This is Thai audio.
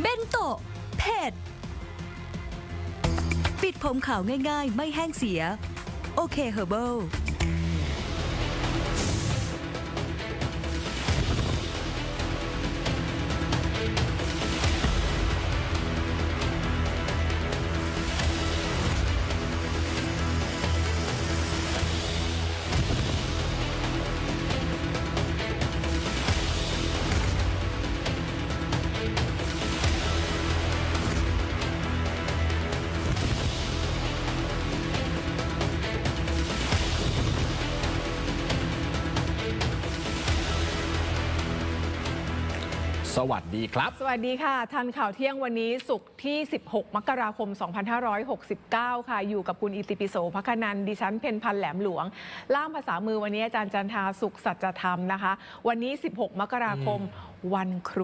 เบนโตะเผ็ด ปิดผมขาวง่ายๆ ไม่แห้งเสีย โอเคเฮอร์เบิล สวัสดีครับ สวัสดีค่ะ ทันข่าวเที่ยงวันนี้ศุกร์ที่ 16 มกราคม 2569 ค่ะ อยู่กับคุณอิติปิโสพักนันท์ดิฉันเพนพันธ์แหลมหลวง ล่ามภาษามือวันนี้อาจารย์จันทาสุขสัจธรรมนะคะ วันนี้ 16 มกราคมวันครู